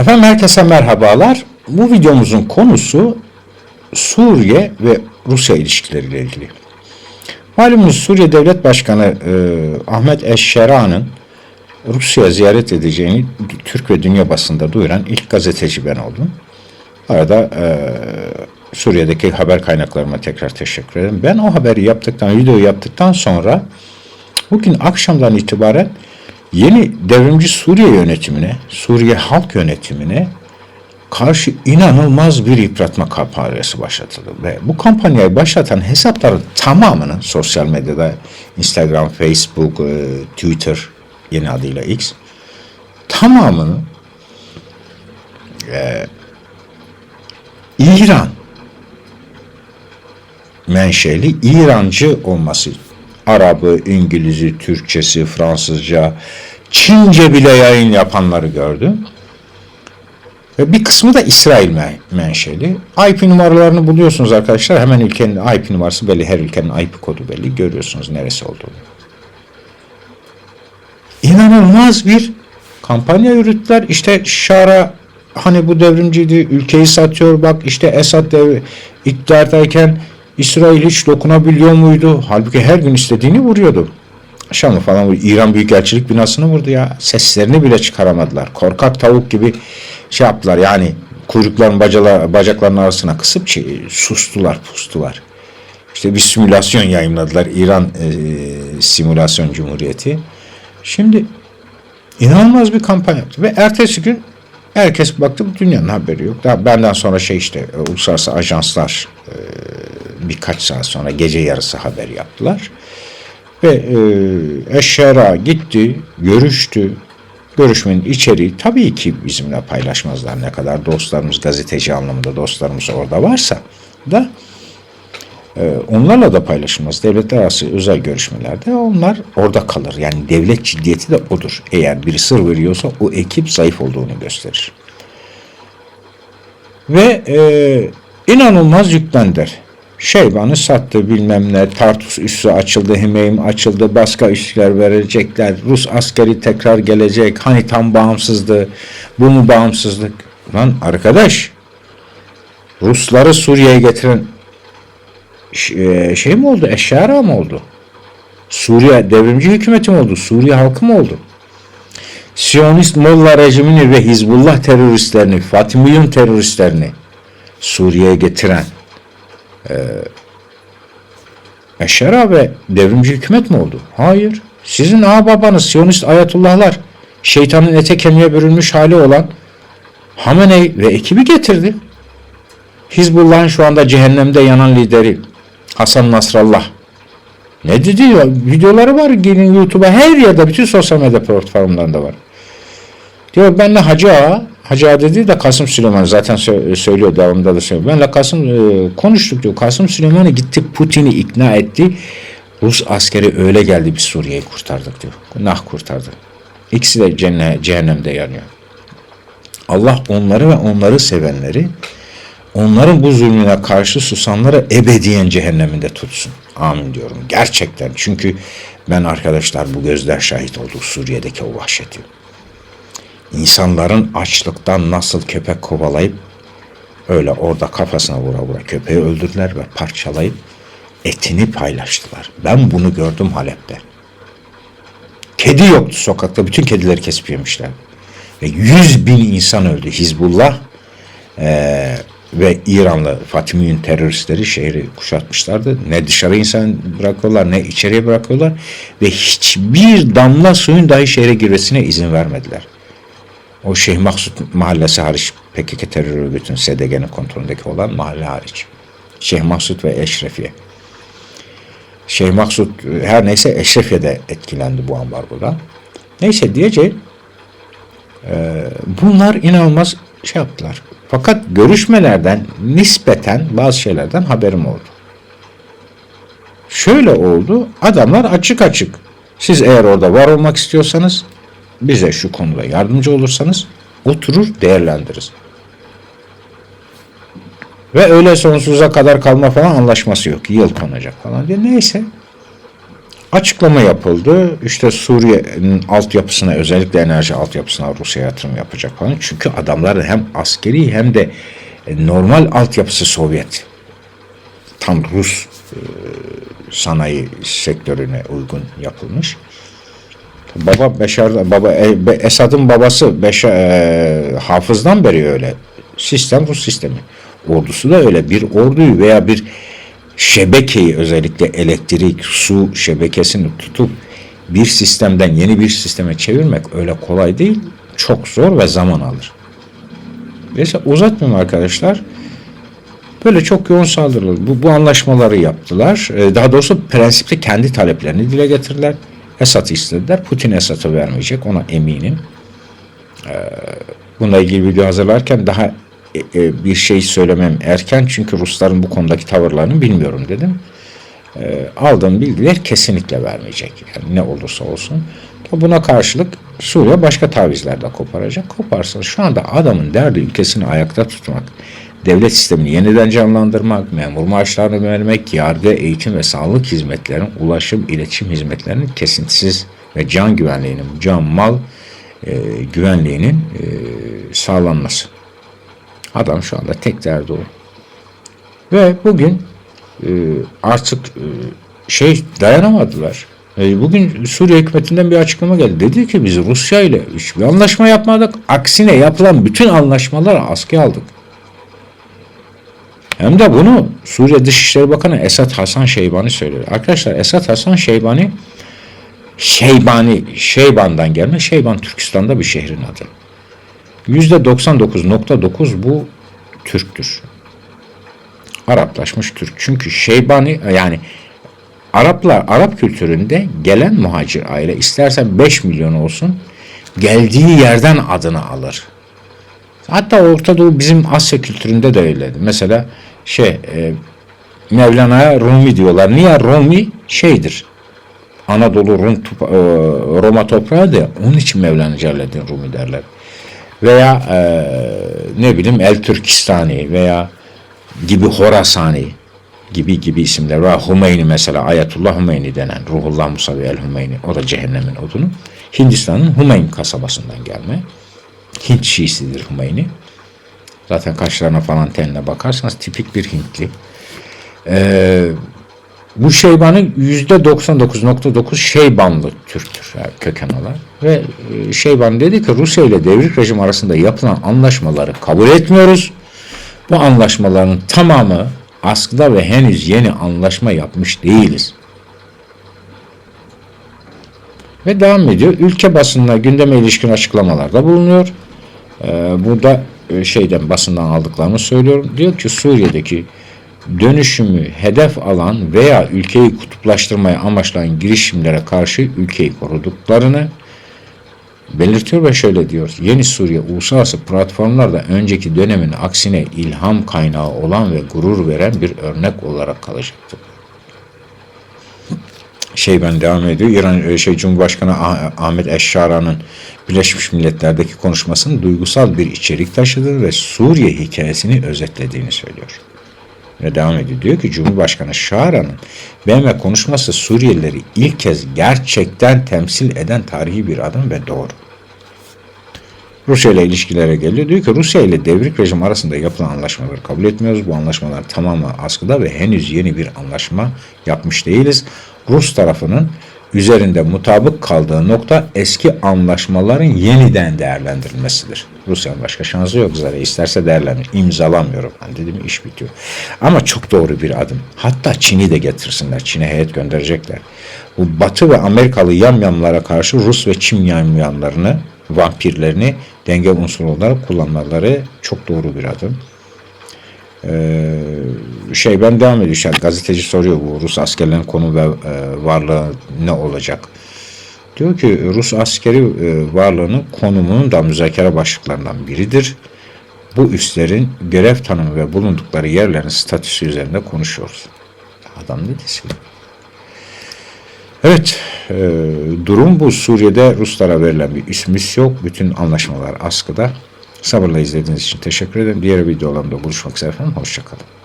Efendim herkese merhabalar. Bu videomuzun konusu Suriye ve Rusya ilişkileriyle ilgili. Malumunuz Suriye Devlet Başkanı e, Ahmet Eşşera'nın Rusya ziyaret edeceğini Türk ve dünya basında duyuran ilk gazeteci ben oldum. Arada e, Suriye'deki haber kaynaklarıma tekrar teşekkür ederim. Ben o haberi yaptıktan, videoyu yaptıktan sonra bugün akşamdan itibaren yeni devrimci Suriye yönetimine, Suriye halk yönetimine karşı inanılmaz bir yıpratma kampanyası başlatıldı. Ve bu kampanyayı başlatan hesapların tamamının sosyal medyada Instagram, Facebook, e, Twitter yeni adıyla X tamamını e, İran menşeli İrancı olması Arabı, İngiliz'i, Türkçesi, Fransızca, Çince bile yayın yapanları gördüm. Ve bir kısmı da İsrail menşeli. IP numaralarını buluyorsunuz arkadaşlar. Hemen ülkenin IP numarası belli. Her ülkenin IP kodu belli. Görüyorsunuz neresi olduğunu. İnanılmaz bir kampanya yürüttüler. İşte Şara hani bu devrimciydi. Ülkeyi satıyor. Bak işte Esad dev iktidardayken İsrail hiç dokunabiliyor muydu? Halbuki her gün istediğini vuruyordu. Şam'ı falan İran Büyükelçilik binasını vurdu ya. Seslerini bile çıkaramadılar. Korkak tavuk gibi şey yaptılar yani kuyrukların bacalar, bacaklarının arasına kısıp şey, sustular, pustular. İşte bir simülasyon yayınladılar. İran e, Simülasyon Cumhuriyeti. Şimdi inanılmaz bir kampanya yaptı. Ve ertesi gün herkes baktı dünyanın haberi yok. Daha benden sonra şey işte uluslararası ajanslar e, birkaç saat sonra gece yarısı haber yaptılar. Ve e, Eşşera gitti, görüştü. Görüşmenin içeriği tabii ki bizimle paylaşmazlar. Ne kadar dostlarımız gazeteci anlamında dostlarımız orada varsa da e, onlarla da paylaşılmaz. Devletler arası özel görüşmelerde onlar orada kalır. Yani devlet ciddiyeti de odur. Eğer biri sır veriyorsa o ekip zayıf olduğunu gösterir. Ve e, inanılmaz yüklendiler. Şeyban'ı sattı bilmem ne, Tartus üssü açıldı, Himeym açıldı, başka üsler verecekler, Rus askeri tekrar gelecek, hani tam bağımsızdı, bu mu bağımsızlık? Lan arkadaş, Rusları Suriye'ye getiren şey mi oldu, eşyara mı oldu? Suriye devrimci hükümeti mi oldu, Suriye halkı mı oldu? Siyonist Molla rejimini ve Hizbullah teröristlerini, Fatimiyun teröristlerini Suriye'ye getiren e, Eşera ve devrimci hükümet mi oldu? Hayır. Sizin ağ babanız Siyonist ayatullahlar şeytanın ete kemiğe bürünmüş hali olan Hamenei ve ekibi getirdi. Hizbullah'ın şu anda cehennemde yanan lideri Hasan Nasrallah. Ne dedi ya? Videoları var. Gelin YouTube'a her yerde bütün sosyal medya platformlarında var. Diyor benle Hacı Ağa Hacı Ağa dedi de Kasım Süleyman zaten söylüyor devamında da söylüyor. Benle Kasım e, konuştuk diyor. Kasım Süleyman'ı gitti Putin'i ikna etti. Rus askeri öyle geldi biz Suriye'yi kurtardık diyor. Nah kurtardı. İkisi de cennet, cehennemde yanıyor. Allah onları ve onları sevenleri onların bu zulmüne karşı susanları ebediyen cehenneminde tutsun. Amin diyorum. Gerçekten. Çünkü ben arkadaşlar bu gözler şahit olduk Suriye'deki o vahşeti. İnsanların açlıktan nasıl köpek kovalayıp öyle orada kafasına vura vura köpeği öldürdüler ve parçalayıp etini paylaştılar. Ben bunu gördüm Halep'te. Kedi yoktu sokakta. Bütün kedileri kesip yemişler. Ve yüz bin insan öldü. Hizbullah e, ve İranlı Fatimiyün teröristleri şehri kuşatmışlardı. Ne dışarı insan bırakıyorlar ne içeriye bırakıyorlar. Ve hiçbir damla suyun dahi şehre girmesine izin vermediler. O Şeyh Maksut mahallesi hariç PKK terör örgütünün SDG'nin kontrolündeki olan mahalle hariç. Şeyh Maksut ve Eşrefiye. Şeyh Maksut her neyse Eşrefiye de etkilendi bu ambargodan. Neyse diyeceğim bunlar inanılmaz şey yaptılar. Fakat görüşmelerden nispeten bazı şeylerden haberim oldu. Şöyle oldu. Adamlar açık açık. Siz eğer orada var olmak istiyorsanız bize şu konuda yardımcı olursanız oturur değerlendiririz. Ve öyle sonsuza kadar kalma falan anlaşması yok. Yıl konacak falan diye. Neyse. Açıklama yapıldı. İşte Suriye'nin altyapısına özellikle enerji altyapısına Rusya yatırım yapacak falan. Çünkü adamların hem askeri hem de e, normal altyapısı Sovyet. Tam Rus e, sanayi sektörüne uygun yapılmış. Baba Beşar, baba e, Esad'ın babası Beşar, e, Hafız'dan beri öyle. Sistem Rus sistemi. Ordusu da öyle. Bir orduyu veya bir şebekeyi özellikle elektrik, su şebekesini tutup bir sistemden yeni bir sisteme çevirmek öyle kolay değil. Çok zor ve zaman alır. Neyse uzatmayayım arkadaşlar. Böyle çok yoğun saldırılar. Bu, bu anlaşmaları yaptılar. Ee, Daha doğrusu prensipte kendi taleplerini dile getirdiler. Esad'ı istediler. Putin Esad'ı vermeyecek. Ona eminim. Ee, Bununla ilgili video hazırlarken daha bir şey söylemem erken. Çünkü Rusların bu konudaki tavırlarını bilmiyorum dedim. Ee, Aldığım bilgiler kesinlikle vermeyecek. Yani ne olursa olsun. Buna karşılık Suriye başka tavizler de koparacak. Koparsa şu anda adamın derdi ülkesini ayakta tutmak, devlet sistemini yeniden canlandırmak, memur maaşlarını vermek, yargı, eğitim ve sağlık hizmetlerinin, ulaşım, iletişim hizmetlerinin kesintisiz ve can güvenliğinin, can mal e, güvenliğinin e, sağlanması. Adam şu anda tek derdi o. Ve bugün e, artık e, şey dayanamadılar. E, Bugün Suriye hükümetinden bir açıklama geldi. Dedi ki biz Rusya ile hiçbir anlaşma yapmadık. Aksine yapılan bütün anlaşmaları askıya aldık. Hem de bunu Suriye Dışişleri Bakanı Esat Hasan Şeybani söylüyor. Arkadaşlar Esat Hasan Şeybani Şeybani, Şeyban'dan gelme. Şeyban Türkistan'da bir şehrin adı. %99.9 bu Türktür. Araplaşmış Türk. Çünkü Şeybani yani Araplar Arap kültüründe gelen muhacir aile istersen 5 milyon olsun geldiği yerden adını alır. Hatta Orta Doğu bizim Asya kültüründe de öyleydi. Mesela şey e, Mevlana'ya Rumi diyorlar. Niye Rumi? Şeydir. Anadolu Rum, e, Roma toprağı da onun için Mevlana Celaleddin Rumi derler. Veya e, ne bileyim El Türkistani veya gibi Horasani gibi gibi isimler var. Hümeyni mesela Ayetullah Hümeyni denen Ruhullah Musavi El Hümeyni o da cehennemin odunu. Hindistan'ın Hümeyn kasabasından gelme. Hint Şiisidir Hümeyni. Zaten kaşlarına falan tenine bakarsanız tipik bir Hintli. Ee, bu Şeyban'ın %99.9 Şeybanlı Türktür yani köken olarak. Ve e, Şeyban dedi ki Rusya ile devrik rejim arasında yapılan anlaşmaları kabul etmiyoruz. Bu anlaşmaların tamamı askıda ve henüz yeni anlaşma yapmış değiliz. Ve devam ediyor. Ülke basınına gündeme ilişkin açıklamalarda bulunuyor. Ee, burada e, şeyden basından aldıklarını söylüyorum. Diyor ki Suriye'deki dönüşümü hedef alan veya ülkeyi kutuplaştırmaya amaçlayan girişimlere karşı ülkeyi koruduklarını belirtiyor ve şöyle diyor. Yeni Suriye uluslararası platformlarda önceki dönemin aksine ilham kaynağı olan ve gurur veren bir örnek olarak kalacaktır. Şey ben devam ediyor. İran e, şey Cumhurbaşkanı Ah- Ahmet Eşşara'nın Birleşmiş Milletler'deki konuşmasının duygusal bir içerik taşıdığını ve Suriye hikayesini özetlediğini söylüyor. Ve devam ediyor. Diyor ki Cumhurbaşkanı Şara'nın BM konuşması Suriyelileri ilk kez gerçekten temsil eden tarihi bir adım ve doğru. Rusya ile ilişkilere geliyor. Diyor ki Rusya ile devrik rejim arasında yapılan anlaşmaları kabul etmiyoruz. Bu anlaşmalar tamamen askıda ve henüz yeni bir anlaşma yapmış değiliz. Rus tarafının üzerinde mutabık kaldığı nokta eski anlaşmaların yeniden değerlendirilmesidir. Rusya'nın başka şansı yok zaten. İsterse değerlendir. İmzalamıyorum. Hani dedim iş bitiyor. Ama çok doğru bir adım. Hatta Çin'i de getirsinler. Çin'e heyet gönderecekler. Bu Batı ve Amerikalı yamyamlara karşı Rus ve Çin yamyamlarını, vampirlerini denge unsuru olarak kullanmaları çok doğru bir adım. Ee, şey ben devam ediyor. Yani gazeteci soruyor bu Rus askerlerin konu ve e, varlığı ne olacak? Diyor ki Rus askeri e, varlığının konumunun da müzakere başlıklarından biridir. Bu üslerin görev tanımı ve bulundukları yerlerin statüsü üzerinde konuşuyoruz. Adam ne desin? Evet, e, durum bu. Suriye'de Ruslara verilen bir üsmüs yok. Bütün anlaşmalar askıda. Sabırla izlediğiniz için teşekkür ederim. Diğer videolarımda buluşmak üzere efendim. Hoşçakalın.